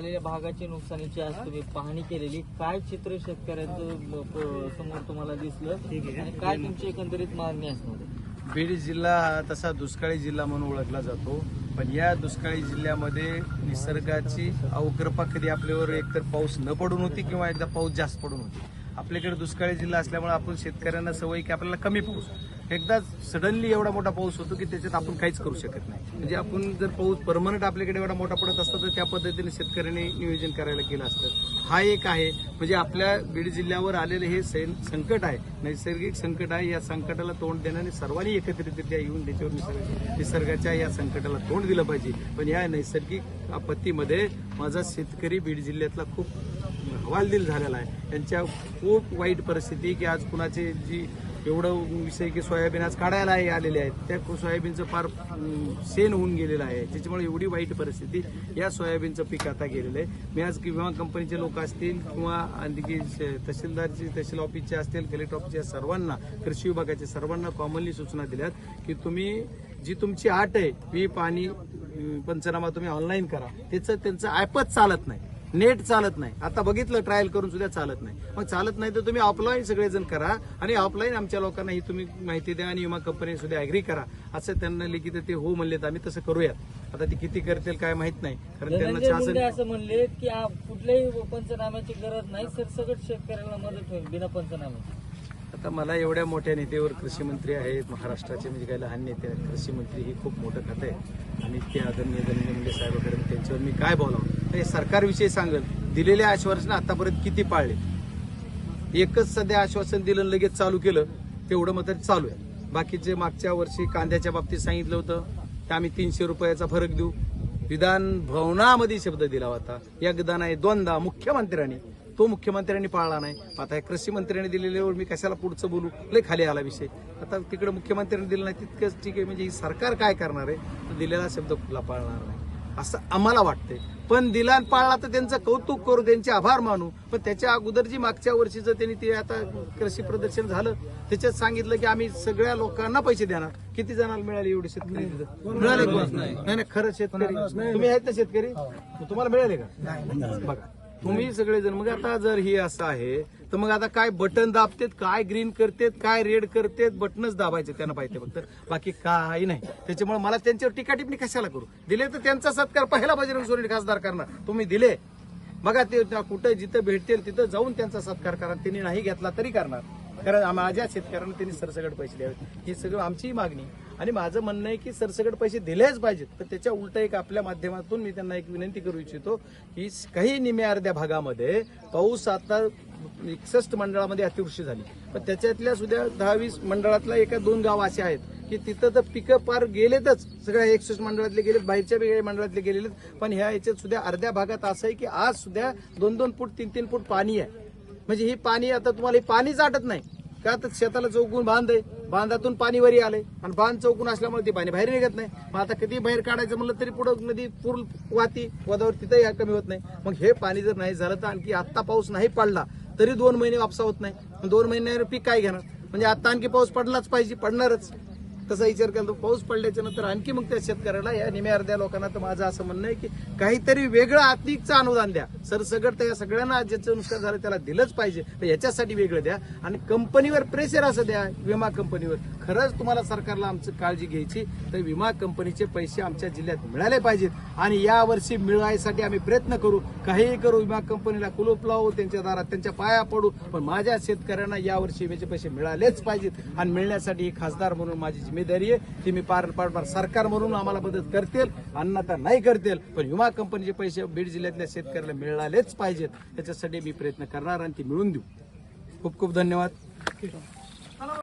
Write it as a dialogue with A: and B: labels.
A: झालेल्या भागाची नुकसानीची आज तुम्ही पाहणी केलेली. काय चित्र शेतकऱ्यांचं समोर तुम्हाला दिसलं? आणि काय तुमची एकंदरीत मागणी असणार?
B: बीड जिल्हा हा तसा दुष्काळी जिल्हा म्हणून ओळखला जातो. पण या दुष्काळी जिल्ह्यामध्ये निसर्गाची अवकृपा कधी आपल्यावर एकतर पाऊस न पडून होती किंवा एकदा पाऊस जास्त पडून होती. आपल्याकडे दुष्काळी जिल्हा असल्यामुळे आपण शेतकऱ्यांना सवय की आपल्याला कमी पाऊस. एकदाच सडनली एवढा मोठा पाऊस होतो की त्याच्यात आपण काहीच करू शकत नाही. म्हणजे आपण जर पाऊस परमनंट आपल्याकडे एवढा मोठा पडत असता तर त्या पद्धतीने शेतकऱ्यांनी नियोजन करायला केलं असतं. हा एक आहे. म्हणजे आपल्या बीड जिल्ह्यावर आलेलं हे सैन- संकट आहे. नैसर्गिक संकट आहे. या संकटाला तोंड देण्याने सर्वांनी एकत्रितरित्या येऊन त्याच्यावर निसर्ग निसर्गाच्या या संकटाला तोंड दिलं पाहिजे. पण या नैसर्गिक आपत्तीमध्ये माझा शेतकरी बीड जिल्ह्यातला खूप हवालदिल झालेला आहे. त्यांच्या खूप वाईट परिस्थिती की आज कुणाचे जी एवढं विषय की सोयाबीन आज काढायला आलेले आहेत. त्या सोयाबीनचं फार सेन होऊन गेलेलं आहे. त्याच्यामुळे एवढी वाईट परिस्थिती या सोयाबीनचं पीक आता गेलेलं आहे. मी आज की विमा कंपनीचे लोक असतील किंवा आणखी श- तहसील ऑफिसचे असतील कलेक्टर ऑफिसच्या सर्वांना कृषी विभागाच्या सर्वांना कॉमनली सूचना दिल्यात की तुम्ही जी तुमची आट आहे वी पाणी पंचनामा तुम्ही ऑनलाईन करा. त्याचं त्यांचं ॲपच चालत नाही. नेट चालत नाही. आता बघितलं ट्रायल करून सुद्धा चालत नाही. मग चालत नाही तर तुम्ही ऑफलाईन सगळेजण करा आणि ऑफलाईन आमच्या लोकांना ही तुम्ही माहिती द्या आणि विमा कंपनी सुद्धा अॅग्री करा. असं त्यांना लिखित ते हो म्हणले तर आम्ही तसं करूयात. आता ते किती करतील काय माहीत नाही. कारण त्यांना शासन
A: असं म्हणले की कुठल्याही पंचनाम्याची गरज नाही सरसकट शेतकऱ्याला मदत होईल बिना पंचनाम्याची.
B: आता मला एवढ्या मोठ्या नेत्यावर कृषी मंत्री आहेत महाराष्ट्राचे म्हणजे काही लहान नेते आहेत. कृषी मंत्री ही खूप मोठं खातं आहे. आणि ते आदरणीय धनंजय मुंडे साहेबाकडे मी त्यांच्यावर मी काय बोलावं? हे सरकारविषयी सांगेल दिलेले आश्वासन आतापर्यंत किती पाळले? एकच सध्या आश्वासन दिलं लगेच चालू केलं तेवढं मात्र चालू आहे. बाकीचे मागच्या वर्षी कांद्याच्या बाबतीत सांगितलं होतं की आम्ही तीनशे रुपयाचा फरक देऊ. विधान भवनामध्ये शब्द दिला होता. एकदा नाही दोनदा मुख्यमंत्र्यांनी. तो मुख्यमंत्र्यांनी पाळला नाही. आता हे कृषी मंत्र्यांनी दिलेल्यावर मी कशाला पुढचं बोलू? लय खाली आला विषय. आता तिकडे मुख्यमंत्र्यांनी दिलं नाही तितकंच ठीक आहे. म्हणजे ही सरकार काय करणार आहे? दिलेला शब्द कुठला पाळणार नाही? असं आम्हाला वाटतंय. पण दिला पाळला तर त्यांचं कौतुक करू त्यांचे आभार मानू. पण त्याच्या अगोदर जी मागच्या वर्षीचं त्यांनी ते आता कृषी प्रदर्शन झालं त्याच्यात सांगितलं की आम्ही सगळ्या लोकांना पैसे देणार. किती जणांना मिळाले एवढे शेतकरी? मिळाले? नाही. नाही खरंच शेतकरी. तुम्ही आहेत ना शेतकरी? मग तुम्हाला मिळाले का? बघा तुम्ही सगळेजण मग आता जर ही असं आहे तर मग आता काय बटन दाबतेत काय ग्रीन करतेत काय रेड करतेत बटनच दाबायचे त्यांना पाहिजे फक्त. बाकी काही नाही. त्याच्यामुळे मला त्यांच्यावर टीका टिप्पणी कशाला करू? दिले तर त्यांचा सत्कार पहिला बजरंग सोरेन खासदार करणार. तुम्ही दिले. बघा ते त्या कुठं जिथं भेटतील तिथं जाऊन त्यांचा सत्कार करा. त्यांनी नाही घेतला तरी करणार. कारण माझ्या शेतकऱ्यांना त्यांनी सरसगट पैसे द्यावेत. ही सगळं आमचीही मागणी. आणि माझं म्हणणं आहे की सरसकट पैसे दिलेच पाहिजेत. तर त्याच्या उलट एक आपल्या माध्यमातून मी त्यांना एक विनंती करू इच्छितो की काही निम्या अर्ध्या भागामध्ये पाऊस आता एकसष्ट मंडळामध्ये अतिवृष्टी झाली. पण त्याच्यातल्या सुद्धा दहा वीस मंडळातला एका दोन गाव असे आहेत की तिथं तर पिकं पार गेलेतच. सगळ्या एकसष्ट मंडळातले गेलेत बाहेरच्या वेगळ्या मंडळातले गेलेत पण ह्या याच्यात सुद्धा अर्ध्या भागात असं आहे की आज सुद्धा दोन दोन फूट तीन तीन फूट पाणी आहे. म्हणजे ही पाणी आता तुम्हाला हे पाणी जाटत नाही. का तर शेताला चौकून बांध आहे. बांधातून पाणी वरी आले आणि बांध चौकून असल्यामुळे ते पाणी बाहेर निघत नाही. मग आता कधी बाहेर काढायचं म्हणलं तरी पुढं नदी पूर वाती वदावर तिथंही कमी होत नाही. मग हे पाणी जर नाही झालं तर आणखी आत्ता पाऊस नाही पडला. तरी दोन महिने वापसा होत नाही. दोन महिन्यावर पीक काय घेणार? म्हणजे आता आणखी पाऊस पडलाच पाहिजे पडणारच. तसा विचार केला तर पाऊस पडल्याच्या नंतर आणखी मग त्या शेतकऱ्याला या निम्या अर्ध्या लोकांना तर माझं असं म्हणणं आहे की काहीतरी वेगळं आर्थिकचं अनुदान द्या. सरसगट या सगळ्यांना ज्याचं नुकसान झालं त्याला दिलंच पाहिजे. तर याच्यासाठी वेगळं द्या. आणि कंपनीवर प्रेशर असं द्या विमा कंपनीवर. खरंच तुम्हाला सरकारला आमचं काळजी घ्यायची तर विमा कंपनीचे पैसे आमच्या जिल्ह्यात मिळाले पाहिजेत. आणि यावर्षी मिळवायसाठी आम्ही प्रयत्न करू. काहीही करू विमा कंपनीला कुलूप लावू त्यांच्या दारात त्यांच्या पाया पडू. पण माझ्या शेतकऱ्यांना यावर्षी विम्याचे पैसे मिळालेच पाहिजेत. आणि मिळण्यासाठी ही खासदार म्हणून माझी जिम्मेदारी आहे ती मी पार पाडणार सरकार म्हणून आम्हाला मदत करतील अन्यथा नाही करतील पण विमा कंपनीचे पैसे बीड जिल्ह्यातल्या शेतकऱ्याला मिळालेच पाहिजेत. त्याच्यासाठी मी प्रयत्न करणार आणि ती मिळून देऊ. खूप खूप धन्यवाद.